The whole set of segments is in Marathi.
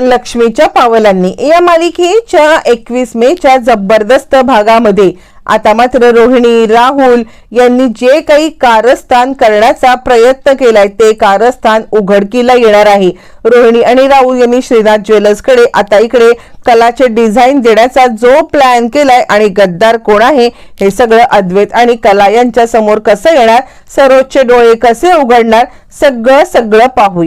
लक्ष्मीच्या पावलांनी. या मालिकेच्या एकवीस मेच्या जबरदस्त भागामध्ये आता मात्र रोहिणी राहुल यांनी जे काही कारस्थान करण्याचा प्रयत्न केलाय ते कारस्थान उघडकीला येणार आहे. रोहिणी आणि राहुल यांनी श्रीनाथ ज्वेलर्सकडे आता इकडे कलाचे डिझाईन देण्याचा जो प्लॅन केलाय आणि गद्दार कोण आहे हे सगळं अद्वैत आणि कला यांच्या समोर कसं येणार सरोजचे डोळे कसे उघडणार सगळं सगळं पाहू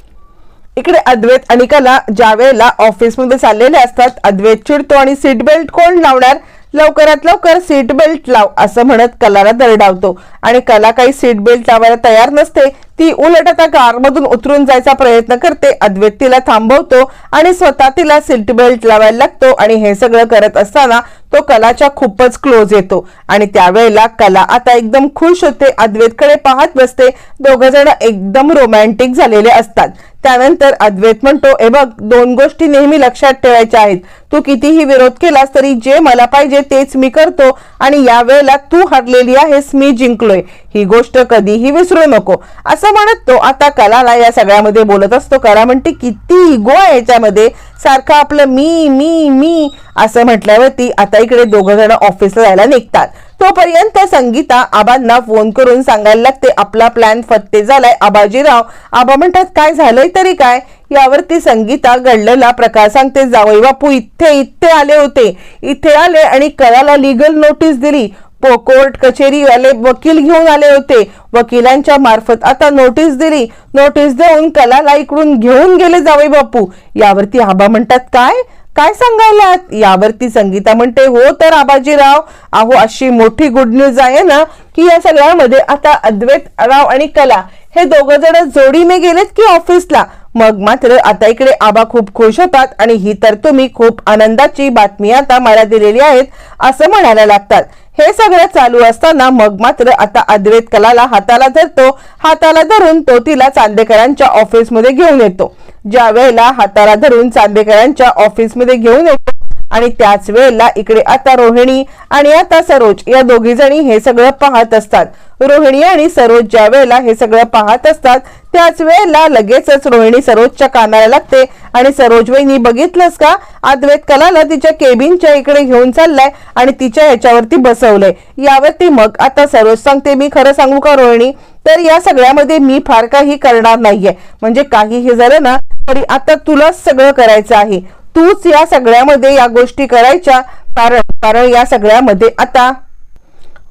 इकडे अद्वैत अनिकाला ज्या वेळेला ऑफिसमध्ये चाललेले असतात अद्वैत चिडतो आणि सीट बेल्ट कोण लावणार? लवकरात लवकर सीट बेल्ट लाव असं म्हणत कलाला दरडावतो. आणि कला काही सीट बेल्ट लावायला तयार नसते ती उलट आता कारमधून उतरून जायचा प्रयत्न करते. अद्वैत तिला थांबवतो आणि स्वतः तिला सीट बेल्ट लावायला लागतो आणि हे सगळं करत असताना तो कलाच्या खूपच क्लोज येतो. आणि त्यावेळेला कला आता एकदम खुश होते. अद्वैतकडे पाहत बसते. दोघ जण एकदम रोमॅन्टिक झालेले असतात. त्यानंतर अद्वैत म्हणतो हे बघ दोन गोष्टी नेहमी लक्षात ठेवायच्या आहेत. तू कितीही विरोध केलास तरी जे मला पाहिजे तेच मी करतो आणि या वेळेला तू हरलेली आहेस मी जिंकलोय. ही गोष्ट कधीही विसरू नको. असं म्हणत तो आता कलाला या सगळ्यामध्ये बोलत असतो. कला म्हणते किती इगो आहे याच्यामध्ये. सारखं आपलं मी मी मी असं म्हटल्यावरती आता इकडे दोघं जण ऑफिसला जायला निघतात. तोपर्यंत संगीता आबांना फोन करून सांगायला लागते आपला प्लॅन फत्ते झालाय आबाजीराव. आबा म्हणतात काय झालंय तरी काय? यावरती संगीता घडलेला प्रकार सांगते जावई बापू इथे इथे आले होते. इथे आले आणि कलाला लिगल नोटीस दिली. कोर्ट कचेरी वाले वकील घेऊन आले होते. वकिलांच्या मार्फत आता नोटीस दिली. नोटीस देऊन कलाला इकडून घेऊन गेले जावे बापू. यावरती आबा म्हणतात काय? काय सांगायला यावरती संगीता म्हणते हो तर आबाजीराव अहो अशी मोठी गुड न्यूज आहे ना की या सगळ्यामध्ये आता अद्वैत राव आणि कला हे दोघ जण जोडीने गेलेत की ऑफिसला. मग मात्र आता इकडे आबा खूप खुश होतात आणि ही तर तुम्ही खूप आनंदाची बातमी आता मला दिलेली आहेत असं म्हणायला लागतात. हे सगळं चालू असताना मग मात्र आता अद्वैत कलाला हाताला धरतो. हाताला धरून तो तिला चांदेकरांच्या ऑफिसमध्ये घेऊन येतो. ज्या वेळेला हाताला धरून चांदेकरांच्या ऑफिसमध्ये घेऊन येतो आणि त्याच वेळेला इकडे आता रोहिणी आणि आता सरोज या दोघी जणी हे सगळं पाहत असतात. रोहिणी आणि सरोज ज्या वेळेला हे सगळं पाहत असतात त्याच वेळेला लगेचच रोहिणी सरोजच्या कानाला लागते. आणि सरोज वहिनी बघितलंस का? अद्वैत कलाला तिच्या केबिनच्या इकडे घेऊन चाललाय आणि तिच्या याच्यावरती बसवलंय. यावरती मग आता सरोज सांगते मी खरं सांगू का रोहिणी? तर या सगळ्यामध्ये मी फार काही करणार नाहीये. म्हणजे काहीही झालं ना तरी आता तुलाच सगळं करायचं आहे. तूच या सगळ्यामध्ये या गोष्टी करायच्या. कारण कारण या सगळ्यामध्ये आता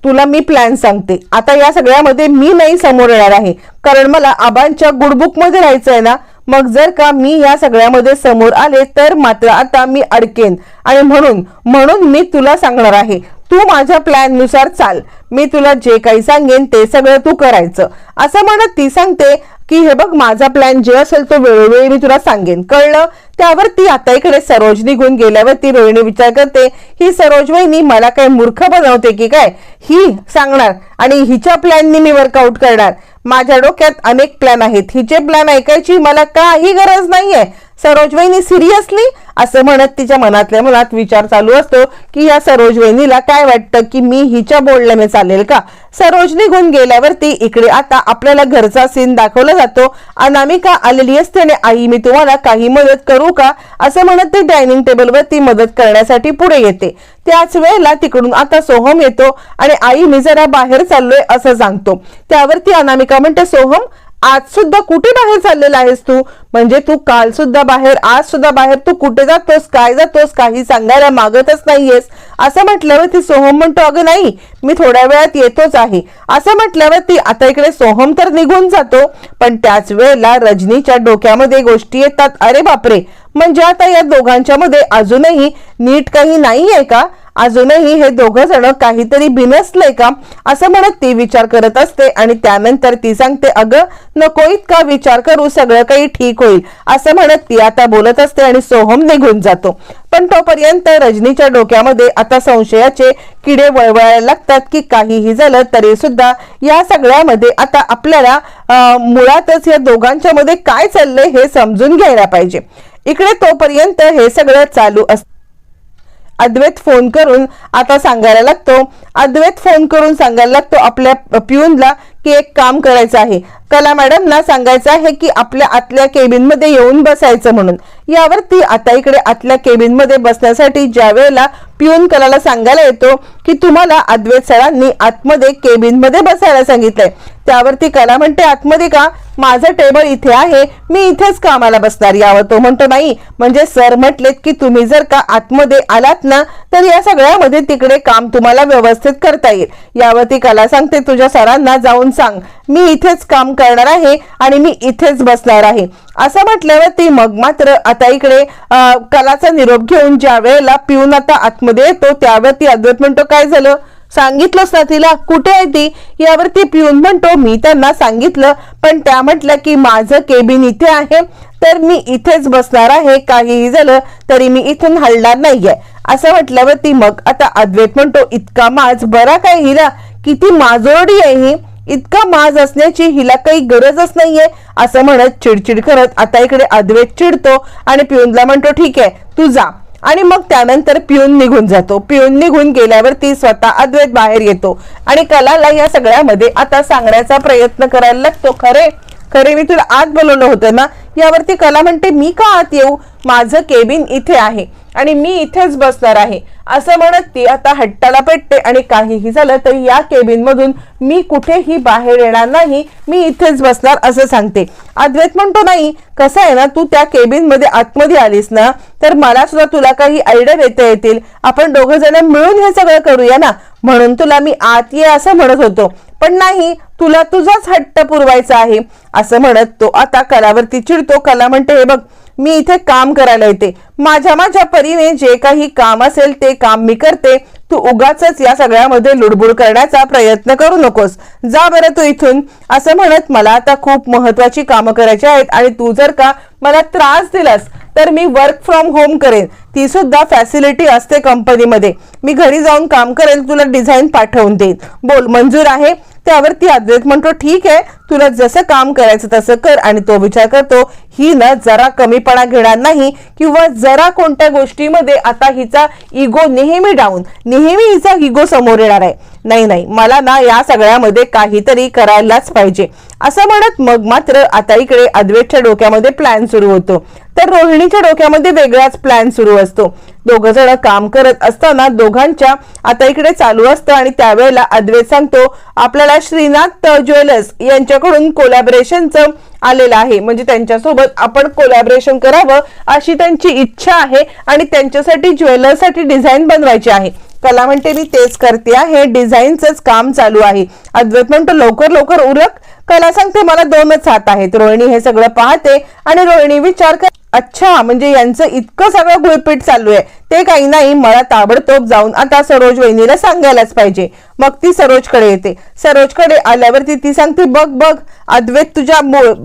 तुला मी प्लॅन सांगते. आता या सगळ्यामध्ये मी नाही समोर येणार आहे. कारण मला आबांच्या गुडबुकमध्ये राहायचं आहे ना. मग जर का मी या सगळ्यामध्ये समोर आले तर मात्र आता मी अडकेन. आणि म्हणून म्हणून मी तुला सांगणार आहे. तू माझ्या प्लॅननुसार चाल. मी तुला जे काही सांगेन ते सगळं तू करायचं. असं म्हणत ती सांगते की हे बघ माझा प्लॅन जे असेल तो वेळोवेळी मी तुला सांगेन. कळलं? त्यावर ती आता इकडे सरोज निघून गेल्यावर ती रोहिणी विचार करते ही सरोज वहिनी मला काय मूर्ख बनवते की काय? ही सांगणार आणि हिच्या प्लॅननी मी वर्कआउट करणार. माझ्या डोक्यात अनेक प्लॅन आहेत. हिचे प्लॅन ऐकायची मला काही गरज नाहीये. सरोज वहिनी सिरियसली? असं म्हणत तिच्या मनातल्या मनात विचार चालू असतो की या सरोज वहिनीला काय वाटतं की मी हिच्या बोलण्याने चालेल का? सरोज निघून गेल्यावरती इकडे आता आपल्याला घरचा सीन दाखवला जातो. अनामिका आलेली असते आणि आई मी तुम्हाला काही मदत करू का? असं म्हणत ते डायनिंग टेबलवरती मदत करण्यासाठी पुढे येते. त्याच वेळेला तिकडून आता सोहम येतो आणि आई मी जरा बाहेर चाललोय असं सांगतो. त्यावरती अनामिका म्हणते सोहम आज सुद्धा कुठे बाहेर चाललेला आहेस तू? म्हणजे तू काल सुद्धा बाहेर आज सुद्धा बाहेर तू कुठे जातोस काय जातोस काही सांगायला मागतच नाहीयेस. असं म्हटल्यावर ती सोहम म्हणतो अगं नाही मी थोड्या वेळात येतोच आहे. असं म्हटल्यावर ती आता इकडे सोहम तर निघून जातो. पण त्याच वेळेला रजनीच्या डोक्यामध्ये गोष्टी येतात. अरे बापरे! म्हणजे आता या दोघांच्या मध्ये अजूनही नीट काही नाहीये का? अजूनही हे दोघं जण काहीतरी बिनसलंय का? असं म्हणत ती विचार करत असते आणि त्यानंतर ती सांगते अगं नको इतका विचार करू सगळं काही ठीक होईल. असं म्हणत ती आता बोलत असते आणि सोहम निघून जातो. पण तोपर्यंत रजनीच्या डोक्यामध्ये आता संशयाचे किडे वळवळायला लागतात की काहीही झालं तरी सुद्धा या सगळ्यामध्ये आता आपल्याला मुळातच या दोघांच्या मध्ये काय चाललंय हे समजून घ्यायला पाहिजे. इकडे तोपर्यंत हे सगळं चालू असतं अद्वैत फोन करून आता सांगायला लागतो. अद्वैत फोन करून सांगायला लागतो आपल्या पिऊनला की एक काम करायचं आहे. कला मॅडमला सांगायचं आहे की आपल्या आतल्या केबिनमध्ये येऊन बसायचं म्हणून. यावरती आता इकडे आतल्या केबिनमध्ये बसण्यासाठी ज्या वेळेला पिऊन कलाला सांगायला येतो की तुम्हाला अद्वैत सरांनी आतमध्ये केबिनमध्ये बसायला सांगितलंय. त्यावरती कला म्हणते आतमध्ये का? माझं टेबल इथे आहे. मी इथेच कामाला बसणार यावर तो म्हणतो नाही. म्हणजे सर म्हटलेत की तुम्ही जर का आतमध्ये आलात ना तर या सगळ्यामध्ये तिकडे काम तुम्हाला व्यवस्थित करता येईल. यावरती कला सांगते तुझ्या सरांना जाऊन सांग. मी इथेच काम करणार आहे आणि मी इथेच बसणार आहे. असं म्हटल्यावरती मग मात्र आता इकडे कलाचा निरोप घेऊन ज्या वेळेला पिऊन आता आतमध्ये येतो त्यावरती अद्वैत म्हणतो काय झालं? सांगितलंच ना तिला? कुठे आहे ती? यावरती पिऊन म्हणतो मी त्यांना सांगितलं पण त्या म्हटलं की माझं केबिन इथे आहे तर मी इथेच बसणार आहे काहीही झालं तरी मी इथून हलणार नाहीये. असं म्हटल्यावरती मग आता अद्वैत म्हणतो इतका माज बरा काय हिला? किती माजोरडी आहे ही. इतका माज असण्याची हिला काही गरजच नाहीये असं म्हणत चिडचिड करत आता इकडे अद्वैत चिडतो आणि पिऊनला म्हणतो ठीक आहे तू जा. आणि मग त्यानंतर पिऊन निघून जातो. पिऊन निघून गेल्यावरती स्वतः अद्वैत बाहेर येतो आणि कलाला या सगळ्यामध्ये आता सांगण्याचा प्रयत्न करायला लागतो. खरे खरे मी तुला आत बोलवलं होतं ना यावरती कला म्हणते मी का आत येऊ? माझं केबिन इथे आहे आणि मी इथेच बसणार आहे. असं म्हणत ती आता हट्टाला पेटते आणि काहीही झालं तरी या केबिनमधून मी कुठेही बाहेर येणार नाही मी इथेच बसणार असं सांगते. अद्वैत म्हणतो नाही कसं आहे ना तू त्या केबिनमध्ये आतमध्ये आलीस ना तर मला सुद्धा तुला काही आयडिया देता येतील. आपण दोघं जण मिळून हे सगळं करूया ना. म्हणून तुला मी आत ये असं म्हणत होतो. पण नाही तुला तुझाच हट्ट पुरवायचा आहे असं म्हणत तो आता कलावरती चिडतो. कला म्हणते हे बघ मी इथे काम करायला येते. माझ्या माझ्या परीने जे काही काम असेल ते काम मी करते. तू उगाच या सगळ्यामध्ये लुडबुड करण्याचा प्रयत्न करू नकोस. जा बरं तू इथून. असं म्हणत मला आता खूप महत्वाची कामं करायची आहेत आणि तू जर का मला त्रास दिलास तर मी वर्क फ्रॉम होम करेन. ती सुद्धा फॅसिलिटी असते कंपनीमध्ये मी घरी जाऊन काम करेल तुला डिझाईन पाठवून देईन. बोल मंजूर आहे? त्यावरती अद्वैत म्हणतो ठीक आहे तुला जसं काम करायचं तसं कर आणि तो विचार करतो ही ना जरा कमीपणा घेणार नाही किंवा जरा कोणत्या गोष्टीमध्ये आता हिचा इगो नेहमी डाऊन नेहमी हिचा इगो समोर येणार आहे. नाही नाही मला ना या सगळ्यामध्ये काहीतरी करायलाच पाहिजे. असं म्हणत मग मात्र आता इकडे अद्वैतच्या डोक्यामध्ये प्लॅन सुरू होतो. तर रोहिणीच्या डोक्यामध्ये वेगळाच प्लॅन सुरू असतो. दोघ जण काम करत असताना दोघांच्या आता इकडे चालू असतं आणि त्यावेळेला अद्वैत सांगतो आपल्याला श्रीनाथ ज्वेलर्स यांच्याकडून कोलॅबरेशनचं आलेलं आहे. म्हणजे त्यांच्यासोबत आपण कोलॅबरेशन करावं अशी त्यांची इच्छा आहे आणि त्यांच्यासाठी ज्वेलर्ससाठी डिझाईन बनवायची आहे. कला म्हणते मी तेच करते आहे. डिझाईनच काम चालू आहे. अद्वैत म्हणतो लवकर लवकर उरक. कला सांगते मला दोनच हात आहेत. रोहिणी हे सगळं पाहते आणि रोहिणी विचार कर अच्छा म्हणजे यांचं इतकं सगळं गुळपीट चालू आहे. ते काही नाही मला ताबडतोब जाऊन आता सरोज वहिनीला सांगायलाच पाहिजे. मग ती सरोजकडे येते. सरोजकडे आल्यावरती ती सांगते बघ बघ अद्वैत तुझ्या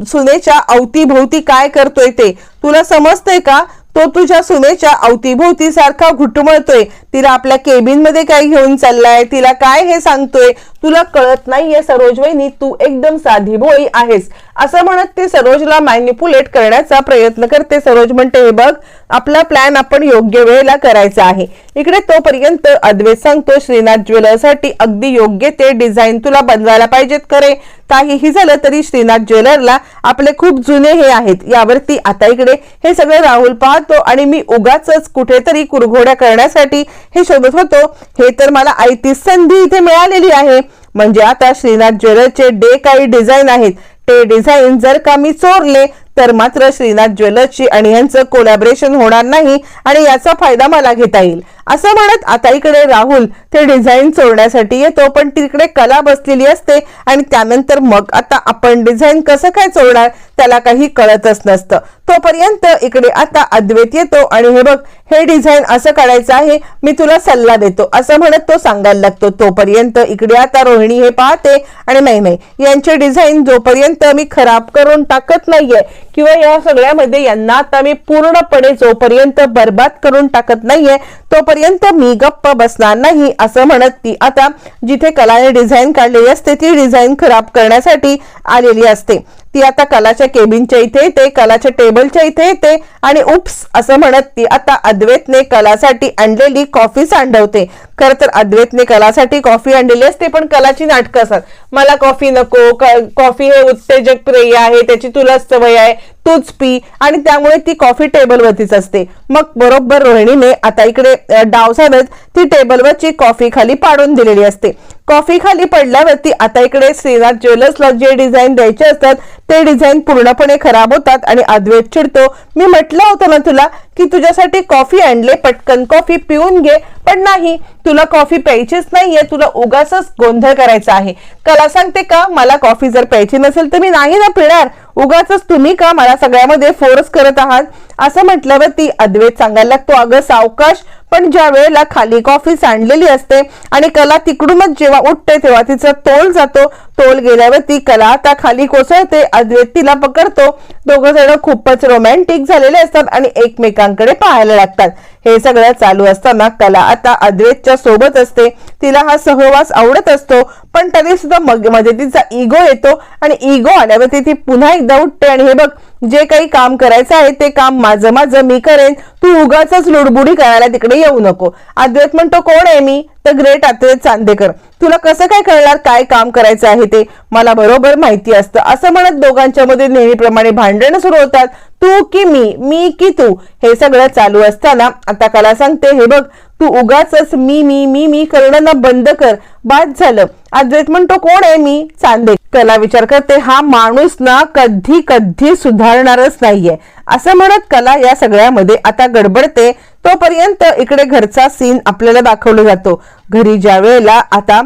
सुनेच्या अवतीभोवती काय करतोय ते? तुला समजतंय का? तो तुझ्या सुनेच्या अवतीभोवती सारखा घुटमळतोय. तिला आपल्या केबिनमध्ये काय घेऊन चाललाय? तिला काय हे सांगतोय? तुला कळत नाहीये सरोज वहिनी तू एकदम साधी भोळी आहेस. असं म्हणत ते सरोजला मॅन्युपुलेट करण्याचा प्रयत्न करते. सरोज म्हणते हे बघ आपला प्लॅन आपण योग्य वेळेला करायचा आहे. इकडे तोपर्यंत अद्वैत सांगतो श्रीनाथ ज्वेलरसाठी अगदी योग्य ते डिझाईन तुला बनवायला पाहिजेत करे काहीही झालं तरी श्रीनाथ ज्वेलरला आपले खूप जुने हे आहेत. यावरती आता इकडे हे सगळं राहुल पाहतो आणि मी उगाच कुठेतरी कुरघोड्या करण्यासाठी हे शोधत होतो. हे तर मला आयती संधी इथे मिळालेली आहे. म्हणजे आता श्रीनाथ ज्वेलरचे डे काही डिझाईन आहेत. ते डिझाईन जर का मी चोरले तर मात्र श्रीनाथ ज्वेलर्सची आणि यांचं कोलॅबरेशन होणार नाही आणि याचा फायदा मला घेता येईल. असं म्हणत आता इकडे राहुल ते डिझाईन चोरण्यासाठी येतो पण तिकडे कला बसलेली असते आणि त्यानंतर मग आता आपण डिझाईन कसं काय चोरणार त्याला काही कळतच नसतं. तोपर्यंत इकडे आता अद्वैत येतो आणि हे बघ हे डिझाईन असं काढायचं आहे मी तुला सल्ला देतो असं म्हणत तो सांगायला लागतो. तोपर्यंत इकडे आता रोहिणी हे पाहते आणि नाही नाही यांचे डिझाईन जोपर्यंत मी खराब करून टाकत नाहीये किंवा या सगळ्यामध्ये यांना आता मी पूर्णपणे जोपर्यंत बर्बाद करून टाकत नाहीये तोपर्यंत मी गप्प बसणार नाही असं म्हणत ती आता जिथे कलाने डिझाईन काढलेली असते ती डिझाईन खराब करण्यासाठी आलेली असते. ती आता कलाच्या केबिनच्या इथे ते कलाच्या टेबलच्या इथे येते आणि उप्स असं म्हणत ती आता अद्वैतने कलासाठी आणलेली कॉफी सांडवते खर तर अद्वैतने कलासाठी कॉफी आणलेली असते पण कलाची नाटकं असतात. मला कॉफी नको कॉफी हे उत्तेजक प्रेय आहे त्याची तुलाच सवय आहे तूच पी. आणि त्यामुळे ती कॉफी टेबलवरतीच असते. मग बरोबर रोहिणीने आता इकडे डाव साधत ती टेबलवरची कॉफी खाली पाडून दिलेली असते. कॉफी खाली पडल्यावरती आता इकडे श्रीनाथ ज्वेलर्सला जे डिझाईन द्यायचे असतात ते डिझाईन पूर्णपणे खराब होतात आणि अद्वैत चिडतो. मी म्हटलं होतं ना तुला की तुझ्यासाठी कॉफी आणले पटकन कॉफी पिऊन घे. पण नाही तुला कॉफी प्यायचीच नाहीये तुला उगाच गोंधळ करायचा आहे. कला सांगते का मला कॉफी जर प्यायची नसेल तर मी नाही ना पिणार. उगाच तुम्ही का मला सगळ्यामध्ये फोर्स करत आहात? असं म्हटल्यावर ती अद्वैत सांगायला लागतो अगं सावकाश पण ज्या वेळेला खाली कॉफी सांडलेली असते आणि कला तिकडूनच जेव्हा उठते तेव्हा तिचा तोल जातो तोल गेल्यावर ती कला आता खाली कोसळते अद्वैत तिला पकडतो. दोघं जण खूपच रोमॅन्टिक झालेले असतात आणि एकमेकांकडे पाहायला लागतात. हे सगळं चालू असताना कला आता अद्वैतच्या सोबत असते. तिला हा सहवास आवडत असतो पण तरी सुद्धा मग मध्ये तिचा इगो येतो आणि इगो आल्यावरती ती पुन्हा एकदा उठते. आणि हे बघ जे काही काम करायचं आहे ते काम माझं माझं मी करेन. तू उगाच लुडबुडी करायला तिकडे येऊ नको. अद्वैत म्हणतो कोण आहे मी? तर ग्रेट अद्वैत चांदेकर तुला कसं काय कळणार काय काम करायचं आहे ते? मला बरोबर माहिती असतं. असं म्हणत दोघांच्या मध्ये नेहमीप्रमाणे भांडणं सुरू होतात. तू की मी? मी की तू? हे सगळं चालू असताना आता कला सांगते हे बघ तू उगाच मी मी मी मी करणं ना बंद कर. बाद झालं. अद्वैत म्हणतो कोण आहे? मी चांदे. कला विचार करते हा माणूस ना कधी कधी सुधारणारच नाहीये. असं म्हणत कला या सगळ्यामध्ये आता गडबडते. तोपर्यंत इकडे घरचा सीन आपल्याला दाखवला जातो. घरी ज्या वेळेला आता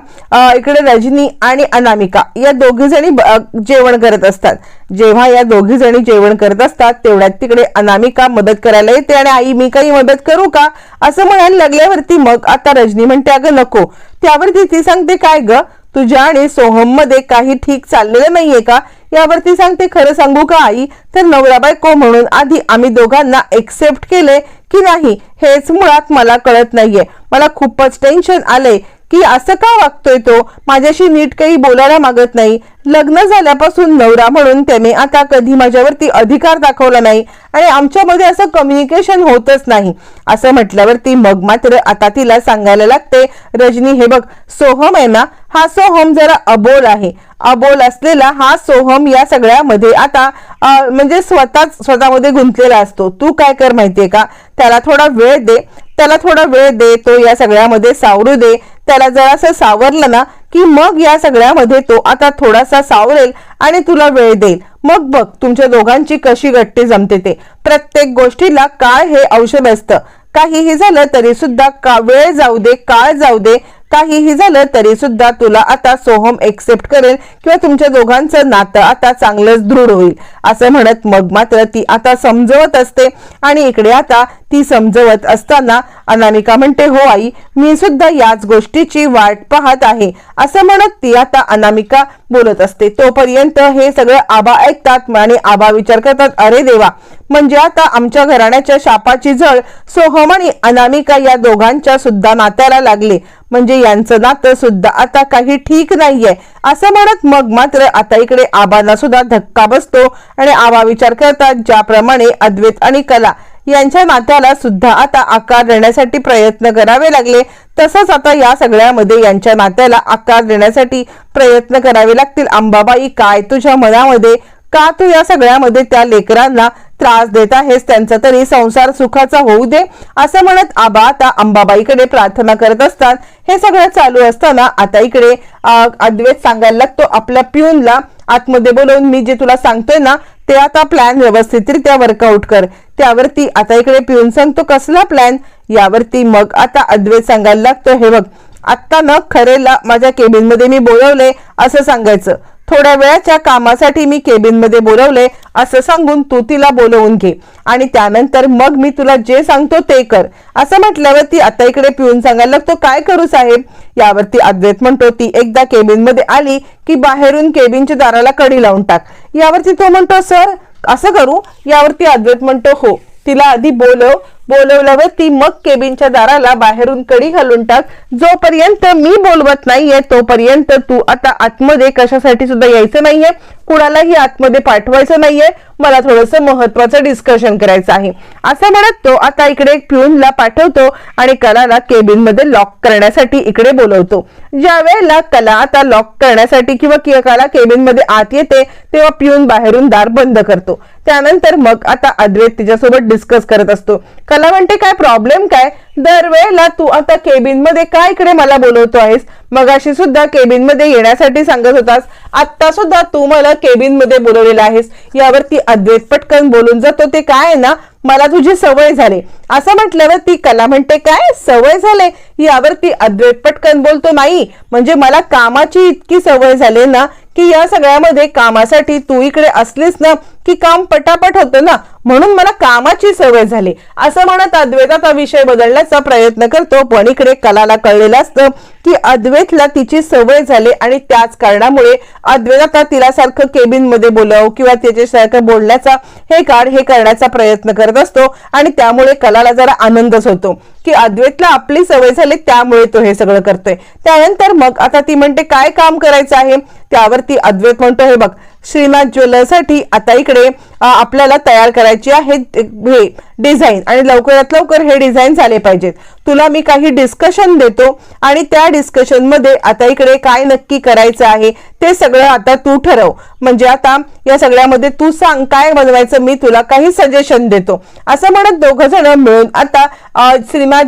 इकडे रजनी आणि अनामिका या दोघी जणी ब- जेवण करत असतात. जेव्हा या दोघी जणी जेवण करत असतात तेवढ्यात तिकडे अनामिका मदत करायला येते आणि आई मी काही मदत करू का? असं म्हणायला लागल्यावरती मग आता रजनी म्हणते अगं नको. त्यावरती ती सांगते काय ग? तुझ्या आणि सोहममध्ये काही ठीक चाललेलं नाहीये का? यावरती सांगते खरं सांगू का आई? तर नवरा बायको म्हणून आधी आम्ही दोघांना एक्सेप्ट केले की नाही हेच मुळात मला कळत नाहीये. मला खूपच टेन्शन आलंय. की असं का वागतोय तो? माझ्याशी नीट काही बोलायला मागत नाही. लग्न झाल्यापासून नवरा म्हणून त्याने आता कधी माझ्यावरती अधिकार दाखवला नाही आणि आमच्यामध्ये असं कम्युनिकेशन होतच नाही. असं म्हटल्यावरती मग मात्र आता तिला सांगायला लागते रजनी हे बघ सोहम आहे ना हा सोहम जरा अबोल आहे. अबोल असलेला हा सोहम या सगळ्यामध्ये आता म्हणजे स्वतःच स्वतःमध्ये गुंतलेला असतो. तू काय कर माहितीये का? त्याला थोडा वेळ दे. त्याला थोडा वेळ दे तो या सगळ्यामध्ये सावरू दे. त्याला जरासं सावरलं ना की मग या सगळ्यामध्ये तो आता थोडासा सावरेल आणि तुला वेळ देईल. मग बघ तुमच्या दोघांची कशी गट्टी जमते ते. प्रत्येक गोष्टीला काय हे औषध असतं. काहीही झालं तरी सुद्धा का वेळ जाऊ दे काळ जाऊ दे. काहीही झालं तरी सुद्धा तुला आता सोहम एक्सेप्ट करेल किंवा तुमच्या दोघांचं नातं आता चांगलंच दृढ होईल. असं म्हणत मग मात्र ती आता समजवत असते. आणि इकडे आता ती समजवत असताना अनामिका म्हणते हो आई मी सुद्धा याच गोष्टीची वाट पाहत आहे. असं म्हणत ती आता अनामिका बोलत असते. तोपर्यंत हे सगळं आबा ऐकतात आणि आबा विचार करतात अरे देवा म्हणजे आता आमच्या घराण्याच्या शापाची झळ सोहम आणि अनामिका या दोघांच्या सुद्धा नात्याला लागले. म्हणजे यांचं नातं सुद्धा आता काही ठीक नाहीये. असं म्हणत मग मात्र आता इकडे आबांना सुद्धा धक्का बसतो आणि आबा विचार करतात ज्याप्रमाणे अद्वैत आणि कला यांच्या नात्याला सुद्धा आता आकार देण्यासाठी प्रयत्न करावे लागले. तसंच आता या सगळ्यामध्ये यांच्या नात्याला आकार देण्यासाठी प्रयत्न करावे लागतील. अंबाबाई काय तुझ्या मनामध्ये? का तू या सगळ्यामध्ये त्या लेकरांना त्रास देत आहेस? त्यांचा तरी संसार सुखाचा होऊ दे. असं म्हणत आबा आता अंबाबाईकडे प्रार्थना करत असतात. हे सगळं चालू असताना आता इकडे अद्वैत सांगायला लागतो. आपल्या पिऊनला आतमध्ये बोलवून मी जे तुला सांगतोय ना ते आता प्लॅन व्यवस्थितरित्या वर्कआउट कर. त्यावरती आता इकडे पिऊन सांगतो कसला प्लॅन यावरती मग आता अद्वैत सांगायला लागतो हे बघ आत्ता न खरेला माझ्या केबिनमध्ये मी बोलवले असं सांगायचं. थोड्या वेळाच्या कामासाठी मी केबिनमध्ये बोलवले असं सांगून तू तिला बोलवून घे. आणि त्यानंतर मग मी तुला जे सांगतो ते कर. असं म्हटल्यावरती आता इकडे पिऊन सांगायला लागतो काय करू साहेब? यावरती अद्वैत म्हणतो ती एकदा केबिनमध्ये आली की बाहेरून केबिनच्या दाराला कडी लावून टाक. यावरती तो म्हणतो सर असं करू यावरती अद्वैत म्हणतो हो. तिला आधी बोलव बोलवल्यावर ती मग केबिनच्या दाराला बाहेरून कडी घालून टाक. जोपर्यंत मी बोलवत नाहीये तोपर्यंत तू आता आतमध्ये कशासाठी सुद्धा यायचं नाहीये. कुणालाही आतमध्ये पाठवायचं नाहीये. मला थोडस महत्वाचं डिस्कशन करायचं आहे. असं म्हणत तो आता इकडे एक प्यूनला पाठवतो आणि कलाला केबिनमध्ये लॉक करण्यासाठी इकडे बोलवतो. ज्या वेळेला कला आता लॉक करण्यासाठी किंवा कि- कला केबिनमध्ये आत येते तेव्हा प्यून बाहेरून दार बंद करतो. त्यानंतर मग आता अद्वैत तिच्यासोबत डिस्कस करत असतो. कला म्हणते काय प्रॉब्लेम काय? दरवेळेला तू आता केबिनमध्ये काय इकडे मला बोलवतो आहेस मगाशी सुद्धा केबिनमध्ये येण्यासाठी सांगत होतास. आता सुद्धा तू मला केबिनमध्ये बोलवलेला आहेस. यावरती अद्वैत पटकन बोलून जातो. ते काय आहे ना? मला तुझी सवय झाली. असं म्हटल्यावर ती कला म्हणते काय? सवय झाले? यावरती अद्वैत पटकन बोलतो नाही. म्हणजे मला कामाची इतकी सवय झाली ना की या सगळ्यामध्ये कामासाठी तू इकडे असलीस ना की काम पटापट होतं ना म्हणून मला कामाची सवय झाली. असं म्हणत अद्वैताचा विषय बदलण्याचा प्रयत्न करतो. पण इकडे कलाला कळलेलं असतं की अद्वैतला तिची सवय झाली आणि त्याच कारणामुळे अद्वैताचा तिला सारखं केबिनमध्ये बोलव किंवा त्याच्यासारखं बोलण्याचा हे काढ हे करण्याचा प्रयत्न करत असतो आणि त्यामुळे कलाला जरा आनंदच होतो की अद्वैतला आपली सवय झाली त्यामुळे तो हे सगळं करतोय. त्यानंतर मग आता ती म्हणते काय काम करायचं आहे? त्यावरती अद्वैत म्हणतो हे बघ श्रीनाथ ज्वेलरसाठी आता इकडे आपल्याला तयार करायची आहे हे डिझाईन आणि लवकरात लवकर हे डिझाईन झाले पाहिजेत. तुला मी काही डिस्कशन देतो आणि त्या डिस्कशनमध्ये आता इकडे काय नक्की करायचं आहे ते सगळं आता तू ठरव. म्हणजे आता या सगळ्यामध्ये तू सांग काय बनवायचं मी तुला काही सजेशन देतो. असं म्हणत दोघं जण मिळून आता अ,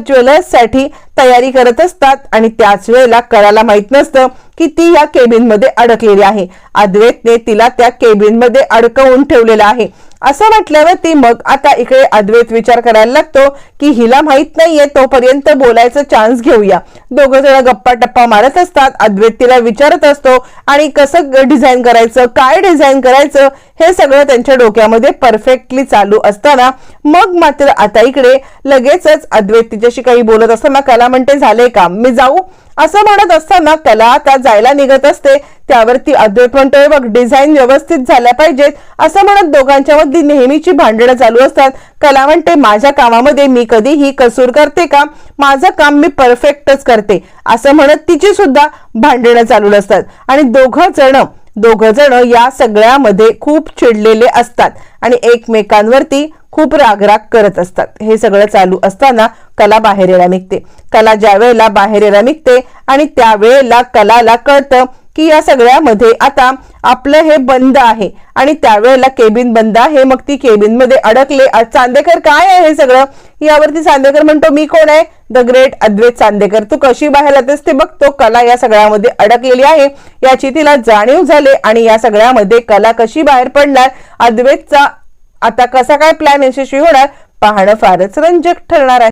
ज्वेलर्ससाठी तयारी करत असतात आणि त्याच वेळेला करायला माहीत नसतं की ती या केबिनमध्ये अडकलेली आहे. अद्वैतने तिला त्या केबिनमध्ये अडकवून ठेवलेलं आहे. असं म्हटल्यावर ती मग आता इकडे अद्वैत विचार करायला लागतो की हिला माहीत नाहीये तोपर्यंत बोलायचा चान्स घेऊया. दोघ जण गप्पा टप्पा मारत असतात अद्वैत तिला विचारत असतो आणि कसं डिझाईन करायचं काय डिझाईन करायचं हे सगळं त्यांच्या डोक्यामध्ये परफेक्टली चालू असताना मग मात्र आता इकडे लगेचच अद्वैत तिच्याशी काही बोलत असताना कला म्हणते झाले काम मी जाऊ. असं म्हणत असताना कला आता जायला निघत असते. त्यावरती अद्वैत म्हणतोय बघ डिझाईन व्यवस्थित झाल्या पाहिजेत असं म्हणत दोघांच्या मध्ये नेहमीची भांडणं चालू असतात. कला म्हणते माझ्या कामामध्ये मी कधीही कसूर करते का? माझं काम मी परफेक्टच करते. असं म्हणत तिची सुद्धा भांडणं चालू असतात आणि दोघं जण दोघं जण या सगळ्यामध्ये खूप चिडलेले असतात आणि एकमेकांवरती खूप रागराग करत असतात. हे सगळं चालू असताना कला बाहेर यायला निघते. कला ज्या वेळेला बाहेर यायला निघते आणि त्यावेळेला कलाला कळतं की या सगळ्यामध्ये आता आपलं हे बंद आहे. आणि त्यावेळेला केबिन बंद आहे. मग ती केबिनमध्ये अडकले चांदेकर काय आहे हे सगळं? यावरती चांदेकर म्हणतो मी कोण आहे? The great Advait Chandekar. तू कशी बाहेर येतेस ते बघतो कला या सगळ्यामध्ये अडकलेली आहे. याची तिला जाणीव झाले आणि या सगळ्यामध्ये कला कशी बाहेर पडणार? अद्वैतचा आता कसा काय प्लॅन यशस्वी होणार? पाहणं फारच रंजक ठरणार आहे.